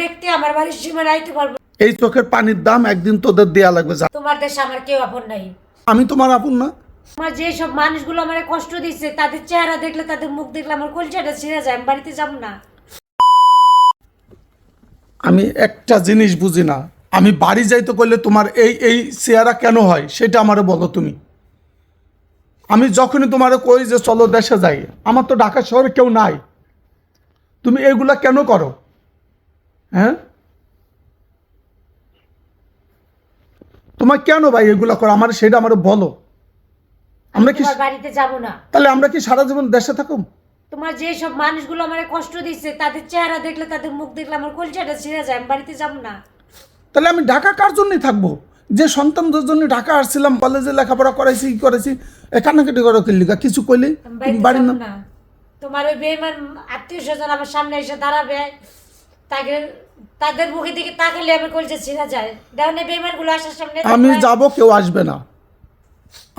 ব্যক্তি আমার বাড়ির সীমা রাইতে পারব এই চোখের পানির দাম একদিন তোদের দেয়া লাগবে তোমার দেশে আমার কেউ আপন নাই। আমি তোমার আপন না? আমার যে সব মানুষগুলো আমার কষ্ট দিচ্ছে তাদের চেহারা দেখলে তাদের মুখ দেখলে আমার কলচাটা ছিঁড়ে যায় আমি বাড়িতে যাব না। আমি একটা জিনিস বুঝি না আমি বাড়ি যাইতে করলে তোমার এই এই চেহারা কেন হয় সেটা আমারে বলো তুমি। আমি যখনই তোমারে কই যে চলো দেশে যাই আমার তো ঢাকা শহরে কেউ নাই। তুমি এগুলা কেন করো? হ্যাঁ? তোমার কেন ভাই এগুলা করো? আমার সেটা আমার বলো। আমরা কি বাড়িতে যাব না। তাহলে আমরা কি সারা জীবন দেশে থাকুম তোমার যে সব মানুষগুলো আমার কষ্ট দিচ্ছে তাদের চেহারা দেখলে তাদের মুখ দেখলে আমার কলচাটা ছিঁড়ে যায় আমি বাড়িতে যাব না। তাহলে আমি ঢাকা কার জন্যই থাকব? যে সন্তানদের জন্য ঢাকা আসছিলাম কলেজে লেখাপড়া করাইছি কি করেছি এ কান্নাকাটি করো কিল্লিকা কিছু কইলে? নাম? না। তোমার ওই বেইমান আত্মীয় স্বজন আমার সামনে এসে দাঁড়াবে। তাকে তাদের মুখে দিকে তাকালে আমার কলচা ছিঁড়ে যায়। দেখো না বেইমানগুলো আসার সামনে আমি যাব কেউ আসবে না।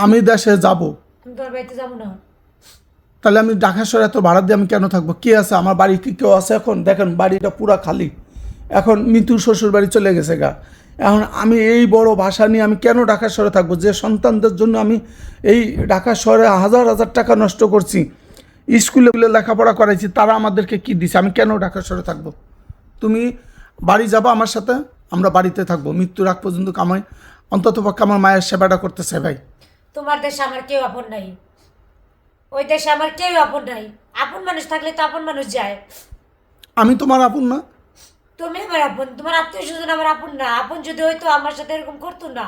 আমি দেশে যাব। আমি তোমার বাড়িতে যাব না। তাহলে আমি ঢাকা শহরে এত ভাড়া দিয়ে আমি কেন থাকব? কে আছে? আমার বাড়ি কি কেউ আছে এখন? দেখেন বাড়িটা পুরা খালি। এখন মিতু শ্বশুর বাড়ি চলে গেছে গা। এখন আমি এই বড় ভাষা নিয়ে আমি কেন ঢাকা শহরে থাকব? যে সন্তানদের জন্য আমি এই ঢাকা শহরে হাজার হাজার টাকা নষ্ট করছি স্কুলে লেখাপড়া করাইছি তারা আমাদেরকে কি দিছে? আমি কেন ঢাকা শহরে থাকব? তুমি বাড়ি যাব আমার সাথে আমরা বাড়িতে থাকব। মৃত্যুর আগ পর্যন্ত কামাই। অন্তত পক্ষে আমার মায়ের সেবাটা করতে চাই ভাই। তোমার দেশে আমার কেউ আপন নাই। ওই দেশে আমার কেউ আপন নাই। আপন মানুষ থাকলে তো আপন মানুষ যায়। আমি তোমার আপন না। তুমি আমার আপন তোমার আত্মীয় স্বজন আমার আপন না। আপন যদি হয়তো আমার সাথে এরকম করতো না।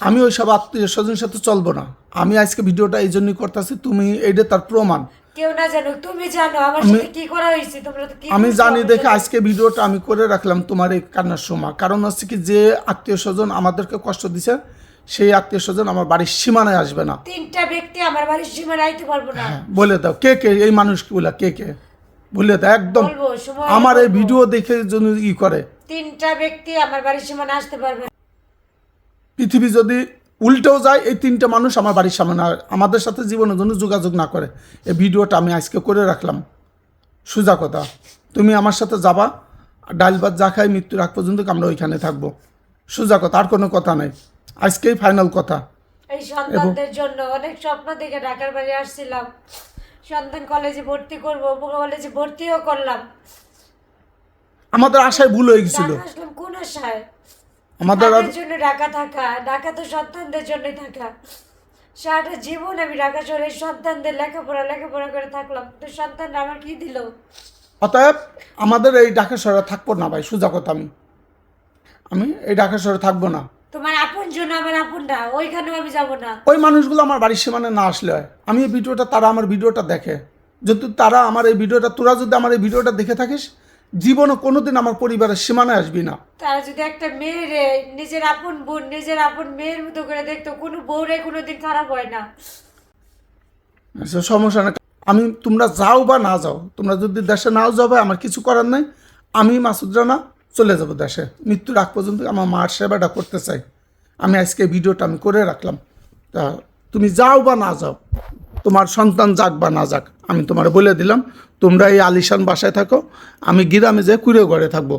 আমি ওই সব আত্মীয় স্বজনের সাথে চলবো না। আমি আজকে ভিডিওটা এই জন্যই করতেছি তুমি এইটা তার প্রমাণ। কেউ না জানো তুমি জানো আমার সাথে কি করা হয়েছে তোমরা তো কি আমি জানি দেখে আজকে ভিডিওটা আমি করে রাখলাম তোমার এই কান্নার সময়। কারণ হচ্ছে কি যে আত্মীয় স্বজন আমাদেরকে কষ্ট দিছে সেই আত্মীয় স্বজন আমার বাড়ির সীমানায় আসবে না। তিনটা ব্যক্তি আমার বাড়ির সীমা রাইতে পারব না। হ্যাঁ, বলে দাও কে কে? এই মানুষগুলা কে কে? বলে দাও একদম। আমার এই ভিডিও দেখে জন্য ই করে। তিনটা ব্যক্তি আমার বাড়ির সীমানা আসতে পারবে পৃথিবী যদি উল্টেও যায় এই তিনটা মানুষ আমার বাড়ির সামনে আর আমাদের সাথে জীবনের জন্য যোগাযোগ না করে। এই ভিডিওটা আমি আজকে করে রাখলাম। সোজা কথা তুমি আমার সাথে যাবা ডাল ভাত যা খাই মৃত্যুর আগ পর্যন্ত আমরা ওইখানে থাকব। সোজা কথা আর কোনো কথা নাই। আজকেই ফাইনাল কথা। এই সন্তানদের জন্য অনেক স্বপ্ন দেখে ঢাকার বাড়ি আসছিলাম। সন্তান কলেজে ভর্তি করব কলেজে ভর্তিও করলাম। আমাদের আশায় ভুল হয়ে গেছিল। কোন আশায়? আমাদের জন্য ঢাকা থাকা ঢাকা তো সন্তানদের জন্যই থাকা। সারাটা জীবন আমি ঢাকা শহরে সন্তানদের লেখাপড়া লেখাপড়া করে থাকলাম। তো সন্তানরা আমার কি দিল? অতএব আমাদের এই ঢাকা শহরে থাকব না ভাই সোজা কথা আমি। আমি এই ঢাকা শহরে থাকব না। তোমার আপন জন্য আমার আপন না ওইখানেও আমি যাব না। ওই মানুষগুলো আমার বাড়ির সীমানে না আসলে হয়। আমি এই ভিডিওটা তারা আমার ভিডিওটা দেখে। যদি তারা আমার এই ভিডিওটা তোরা যদি আমার এই ভিডিওটা দেখে থাকিস জীবনে কোনোদিন আমার পরিবারের সীমানায় আসবি না। তারা যদি একটা মেয়েরে নিজের আপন বোন নিজের আপন মেয়ের মতো করে দেখতো কোনো বউরে কোনোদিন খারাপ হয় না। আচ্ছা, সমস্যা না। আমি তোমরা যাও বা না যাও তোমরা যদি দেশে নাও যাবে আমার কিছু করার নাই। আমি মাসুদ রানা চলে যাব দেশে। মৃত্যুর আগ পর্যন্ত আমার মার সেবাটা করতে চাই। আমি আজকে ভিডিওটা আমি করে রাখলাম। তা তুমি যাও বা না যাও তোমার সন্তান যাক বা না যাক। আমি তোমার বলে দিলাম, তোমরা এই আলিশান বাসায় থাকো, আমি গ্রামে যে কুড়ে ঘরে থাকব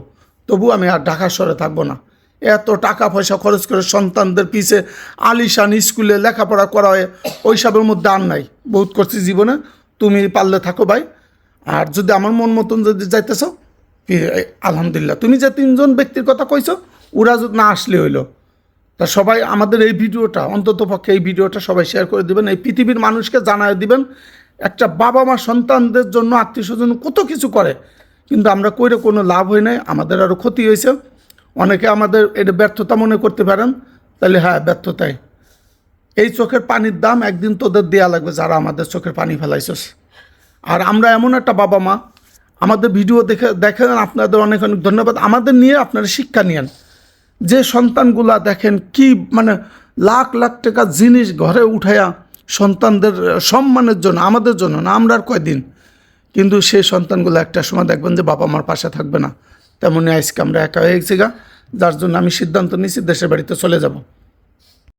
তবু আমি আর ঢাকা শহরে থাকব না। এত টাকা পয়সা খরচ করে সন্তানদের পিছে আলিশান স্কুলে লেখাপড়া করা হয় ওইসবের মধ্যে আর নাই। বহুত করছি জীবনে, তুমি পারলে থাকো ভাই। আর যদি আমার মন মতন যদি যাইতেছ আলহামদুলিল্লাহ। তুমি যে তিনজন ব্যক্তির কথা কইছো, ওরা যদি না আসলে হইল, তা সবাই আমাদের এই ভিডিওটা অন্তত পক্ষে এই ভিডিওটা সবাই শেয়ার করে দিবেন, এই পৃথিবীর মানুষকে জানায় দিবেন একটা বাবা মা সন্তানদের জন্য আত্মীয় স্বজন কত কিছু করে, কিন্তু আমরা কইরে কোনো লাভ হয় নাই, আমাদের আরও ক্ষতি হয়েছে। অনেকে আমাদের এটা ব্যর্থতা মনে করতে পারেন, তাহলে হ্যাঁ ব্যর্থতাই। এই চোখের পানির দাম একদিন তোদের দেয়া লাগবে, যারা আমাদের চোখের পানি ফেলাইছস। আর আমরা এমন একটা বাবা মা, আমাদের ভিডিও দেখে, দেখেন, আপনাদের অনেক অনেক ধন্যবাদ। আমাদের নিয়ে আপনারা শিক্ষা নিয়েন। যে সন্তানগুলা দেখেন কি মানে লাখ লাখ টাকা জিনিস ঘরে উঠাইয়া সন্তানদের সম্মানের জন্য, আমাদের জন্য না, আমরা আর কয়দিন? কিন্তু সেই সন্তানগুলো একটা সময় দেখবেন যে বাবা মার পাশে থাকবে না। তেমনই আজকে আমরা একা হয়ে গেছি গা, যার জন্য আমি সিদ্ধান্ত নিয়েছি দেশের বাড়িতে চলে যাব।